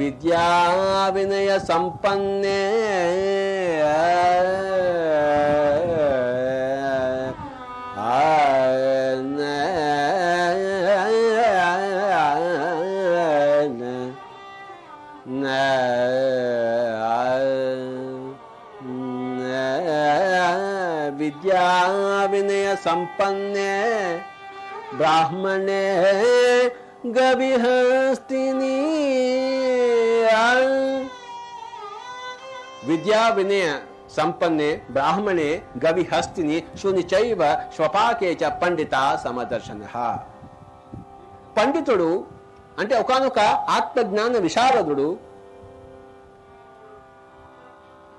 విద్యా వినయ సంపన్నే విద్యా వినయ సంపన్నే బ్రాహ్మణే గవిహస్తిని విద్యా వినయ సంపన్నే బ్రాహ్మణే గవిహస్తిని శూని చైవ స్వపాకే చ పండిత సమదర్శన. పండితుడు అంటే ఒకనొక ఆత్మజ్ఞాన విశారదుడు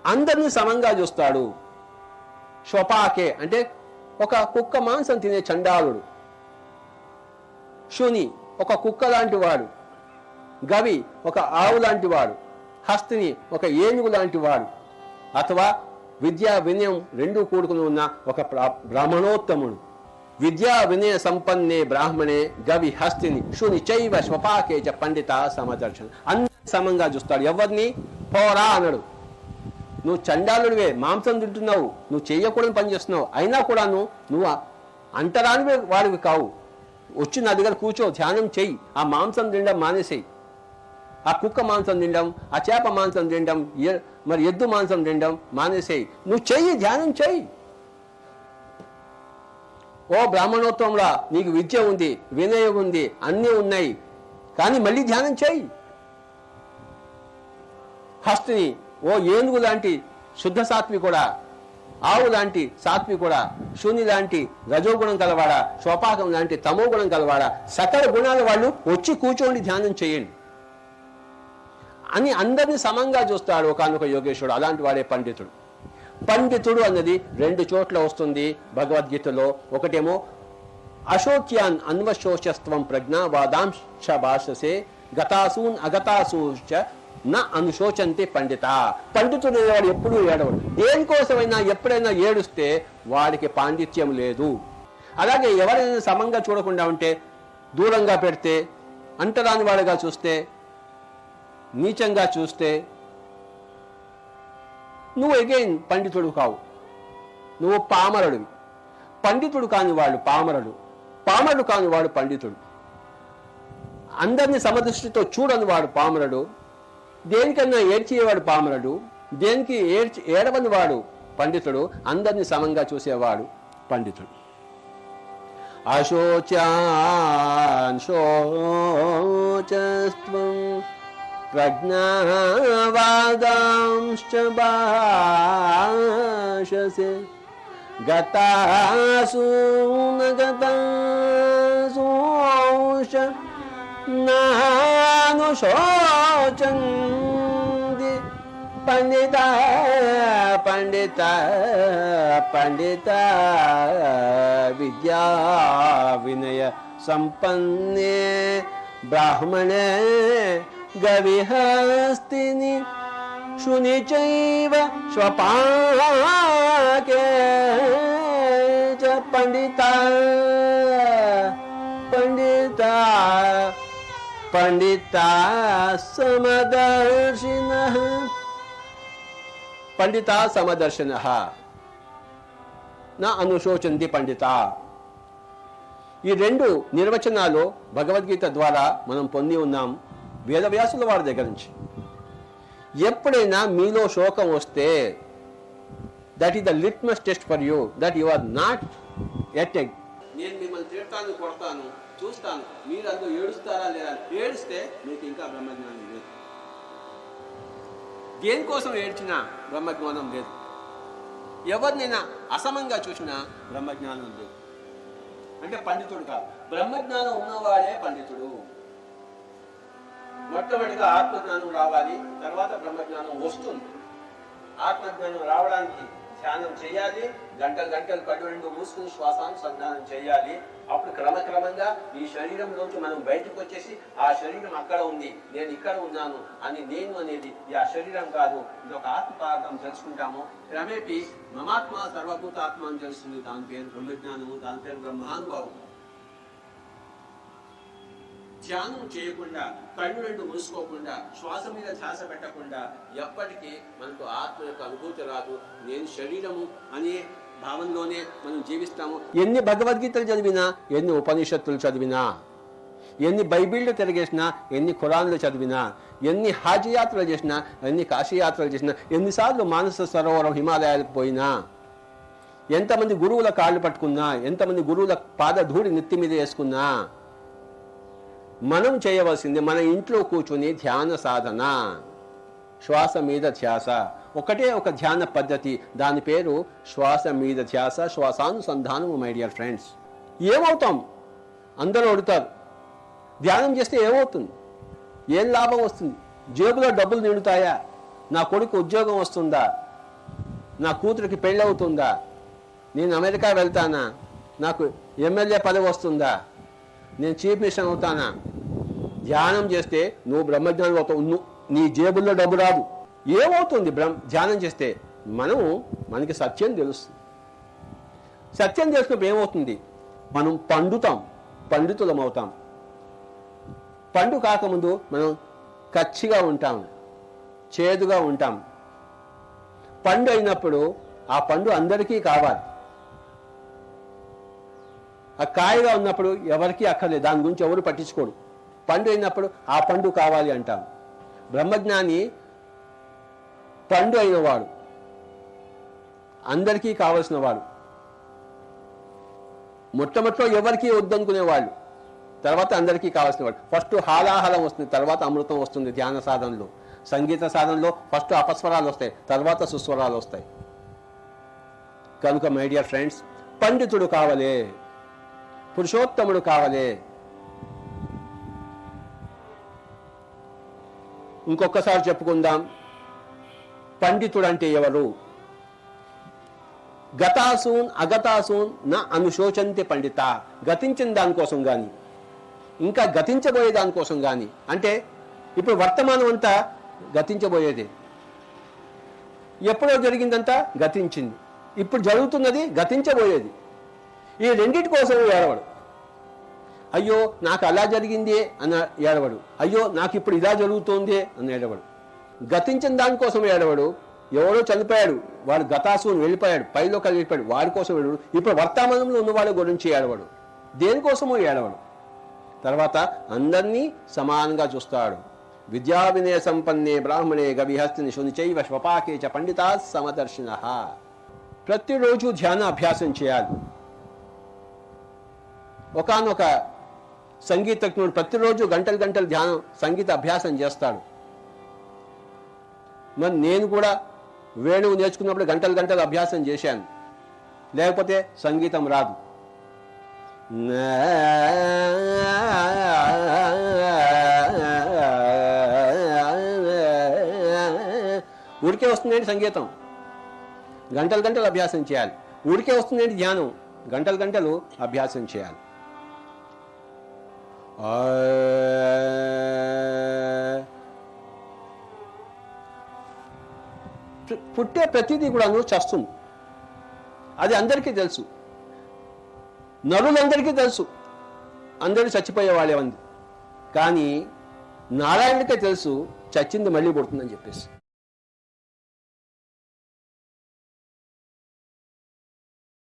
అందరినీ సమంగా చూస్తాడు. స్వపాకే అంటే ఒక కుక్క మాంసం తినే చండాలుడు. శుని ఒక కుక్క లాంటి వాడు గవి ఒక ఆవు లాంటి వాడు హస్తిని ఒక ఏనుగు లాంటి వాడు అథవా విద్యా వినయం రెండూ కూడుకుని ఉన్న ఒక బ్రాహ్మణోత్తముడు. విద్యా వినయ సంపన్నే బ్రాహ్మణే గవి హస్తిని శుని చైవ స్వపాకే పండిత సమదర్శన. అందరి సమంగా చూస్తాడు. ఎవరిని? పోరా అనడు. నువ్వు చండాలుడివే మాంసం తింటున్నావు నువ్వు చేయకూడని పని చేస్తున్నావు అయినా కూడాను నువ్వు అంటరానివే వాడివి కావు. వచ్చి నా దగ్గర కూర్చో ధ్యానం చెయ్యి ఆ మాంసం తినడం మానేసేయి. ఆ కుక్క మాంసం తినడం ఆ చేప మాంసం తినడం మరి ఎద్దు మాంసం తినడం మానేసేయి. నువ్వు చెయ్యి ధ్యానం చెయ్యి. ఓ బ్రాహ్మణోత్వంలా నీకు విద్య ఉంది వినయం ఉంది అన్నీ ఉన్నాయి. కానీ మళ్ళీ ధ్యానం చేయి హస్తిని ఓ ఏనుగు లాంటి శుద్ధ సాత్వి కూడా ఆవు లాంటి సాత్వి కూడా శూన్య లాంటి రజోగుణం కలవాడా స్వపాకం లాంటి తమో గుణం కలవాడా సకల గుణాల వాళ్ళు వచ్చి కూర్చోండి ధ్యానం చేయండి. అని అందరిని సమంగా చూస్తాడు ఒకనొక యోగేశ్వరుడు అలాంటి వాడే పండితుడు. పండితుడు అన్నది రెండు చోట్ల వస్తుంది భగవద్గీతలో. ఒకటేమో అశోక్యాన్ అన్వశోచస్త్వం ప్రజ్ఞ వాదాంశ భాషసే గతాసూన్ అగతాసూచ నా అనుశోచంతి పండిత. పండితుడు వాడు ఎప్పుడూ ఏడవడు. దేనికోసమైనా ఎప్పుడైనా ఏడుస్తే వాడికి పాండిత్యం లేదు. అలాగే ఎవరైనా సమంగా చూడకుండా ఉంటే దూరంగా పెడితే అంటరాని వాడుగా చూస్తే నీచంగా చూస్తే నువ్వు అగైన్ పండితుడు కావు. నువ్వు పామరుడివి. పండితుడు కాని వాడు పామరుడు. పామరుడు కాని వాడు పండితుడు. అందరిని సమదృష్టితో చూడని వాడు పామరుడు. దేనికన్నా ఏడ్చేవాడు పామరుడు దేనికి ఏడ్చి ఏడవని వాడు పండితుడు? అందరిని సమంగా చూసేవాడు పండితుడు. అశోచాన్ శోచస్త్వం ప్రజ్ఞావాదాంశ్చ భాషసే గతాసు గతాసూష నానుశోచంది పండిత పండిత పండిత విద్యా వినయ సంపన్నే బ్రాహ్మణే గవిహస్తిని శుని చైవ స్వపాకే చ పండిత పండిత పండిత సమదర్శిన. పండిత సమదర్శన. నా అనుశోచంది పండిత. ఈ రెండు నిర్వచనాలు భగవద్గీత ద్వారా మనం పొంది ఉన్నాం వేదవ్యాసుల వారి దగ్గర నుంచి. ఎప్పుడైనా మీలో శోకం వస్తే that is the litmus test for you that you are not at నేను మిమ్మల్ని తిడతాను కొడతాను. చూస్తాను. మీరు అందులో ఏడుస్తారా లేదా? ఏడిస్తే మీకు ఇంకా బ్రహ్మజ్ఞానం లేదు. దేనికోసం ఏడ్చినా బ్రహ్మజ్ఞానం లేదు. ఎవరినైనా అసమంగా చూసినా బ్రహ్మజ్ఞానం లేదు. అంటే పండితుడు కాదు. బ్రహ్మజ్ఞానం ఉన్నవాడే పండితుడు. మొట్టమొదటిగా ఆత్మజ్ఞానం రావాలి తర్వాత బ్రహ్మజ్ఞానం వస్తుంది. ఆత్మజ్ఞానం రావడానికి ధ్యానం చేయాలి. గంటలు గంటలు కళ్ళు రెండు మూసుకుని శ్వాసానుసంధానం చేయాలి. అప్పుడు క్రమక్రమంగా ఈ శరీరంలోంచి మనం బయటకు వచ్చేసి ఆ శరీరం అక్కడ ఉంది నేను ఇక్కడ ఉన్నాను అని నేను అనేది ఈ ఆ శరీరం కాదు ఇది ఒక ఆత్మ పదార్థం తెలుసుకుంటాము. క్రమేపీ మమాత్మ సర్వభూతాత్మ అని తెలుస్తుంది. దాని పేరు బ్రహ్మజ్ఞానము దాని పేరు బ్రహ్మానుభావం. ధ్యానం చేయకుండా కళ్ళు రెండు మూసుకోకుండా శ్వాస మీద ధ్యాస పెట్టకుండా ఎప్పటికీ మనకు ఆత్మ యొక్క అనుభూతి రాదు. నేను శరీరము అనే భావంలోనే మనం జీవిస్తాము. ఎన్ని భగవద్గీతలు చదివినా ఎన్ని ఉపనిషత్తులు చదివినా ఎన్ని బైబిళ్ళు తిరిగేసినా ఎన్ని ఖురాన్లు చదివినా ఎన్ని హాజ్ యాత్రలు చేసినా ఎన్ని కాశీ యాత్రలు చేసినా ఎన్నిసార్లు మానస సరోవరం హిమాలయాలకు పోయినా ఎంతమంది గురువుల కాళ్ళు పట్టుకున్నా ఎంతమంది గురువుల పాదధూడి నెత్తి మీద వేసుకున్నా మనం చేయవలసింది మన ఇంట్లో కూర్చుని ధ్యాన సాధన. శ్వాస మీద ధ్యాస. ఒకటే ఒక ధ్యాన పద్ధతి. దాని పేరు శ్వాస మీద ధ్యాస శ్వాసానుసంధానము మై డియర్ ఫ్రెండ్స్ ఏమవుతాం? అందరూ అడుగుతారు. ధ్యానం చేస్తే ఏమవుతుంది? ఏం లాభం వస్తుంది? జేబులో డబ్బులు నిండుతాయా? నా కొడుకు ఉద్యోగం వస్తుందా? నా కూతురికి పెళ్ళి అవుతుందా? నేను అమెరికా వెళ్తానా? నాకు ఎమ్మెల్యే పదవి వస్తుందా? నేను చీఫ్ మినిస్టర్ అవుతానా? ధ్యానం చేస్తే నువ్వు బ్రహ్మజ్ఞానం అవుతావు. నీ జేబుల్లో డబ్బు రాదు. ఏమవుతుంది బ్రహ్మ ధ్యానం చేస్తే? మనం మనకి సత్యం తెలుస్తుంది. సత్యం తెలిసినప్పుడు ఏమవుతుంది? మనం పండుతాం. పండితులం అవుతాం. పండు కాకముందు మనం కచ్చిగా ఉంటాం. చేదుగా ఉంటాం. పండు అయినప్పుడు ఆ పండు అందరికీ కావాలి. ఆ కాయగా ఉన్నప్పుడు ఎవరికీ అక్కర్లేదు. దాని గురించి ఎవరు పట్టించుకోడు పండు అయినప్పుడు ఆ పండు కావాలి అంటాం. బ్రహ్మజ్ఞాని పండు అయినవాడు. అందరికీ కావలసిన వాడు. మొట్టమొదటిలో ఎవరికీ వద్దనుకునేవాళ్ళు. తర్వాత అందరికీ కావాల్సిన వాడు. ఫస్ట్ హాలాహలం వస్తుంది తర్వాత అమృతం వస్తుంది ధ్యాన సాధనలో. సంగీత సాధనలో ఫస్ట్ అపస్వరాలు వస్తాయి తర్వాత సుస్వరాలు వస్తాయి. కనుక మై డియర్ ఫ్రెండ్స్ పండితుడు కావలే పురుషోత్తముడు కావలే ఇంకొకసారి చెప్పుకుందాం. పండితుడు అంటే ఎవరు? గతాసూన్ అగతాసూన్ నా అనుశోచంతి పండిత. గతించిన దానికోసం కానీ ఇంకా గతించబోయే దానికోసం కానీ అంటే ఇప్పుడు వర్తమానం అంతా గతించబోయేది. ఎప్పుడో జరిగిందంతా గతించింది. ఇప్పుడు జరుగుతున్నది గతించబోయేది. ఈ రెండింటి కోసం ఏడవడు అయ్యో నాకు అలా జరిగిందే అన్న ఏడవడు. అయ్యో నాకు ఇప్పుడు ఇలా జరుగుతోంది అన్న ఏడవడు. గతించిన దానికోసం ఏడవడు. ఎవరో చనిపోయాడు వాడు గతాసుని వెళ్ళిపోయాడు పైలో కలిగిపోయాడు వాడి కోసం ఏడవడు. ఇప్పుడు వర్తమానంలో ఉన్నవాడి గురించి ఏడవడు. దేనికోసమో ఏడవడు. తర్వాత అందరినీ సమానంగా చూస్తాడు. విద్యా వినయ సంపన్నే బ్రాహ్మణే గవిహస్తిని శునిచైవ స్వపాకే చ పండితా సమదర్శిన. ప్రతిరోజు ధ్యాన అభ్యాసం చేయాలి. ఒకానొక సంగీతజ్ఞుడు ప్రతిరోజు గంటలు గంటలు ధ్యానం సంగీత అభ్యాసం చేస్తాడు. మరి నేను కూడా వేణువు నేర్చుకున్నప్పుడు గంటలు గంటలు అభ్యాసం చేశాను. లేకపోతే సంగీతం రాదు. ఊరికే వస్తుందండి సంగీతం? గంటలు గంటలు అభ్యాసం చేయాలి. ఊరికే వస్తుందండి ధ్యానం? గంటలు గంటలు అభ్యాసం చేయాలి. పుట్టే ప్రతిదీ కూడా అందులో చేస్తుంది. అది అందరికీ తెలుసు. నరులందరికీ తెలుసు. అందరూ చచ్చిపోయే వాళ్ళే ఉంది కానీ నారాయణకే తెలుసు చచ్చింది మళ్ళీ పుడుతుందని చెప్పేసి.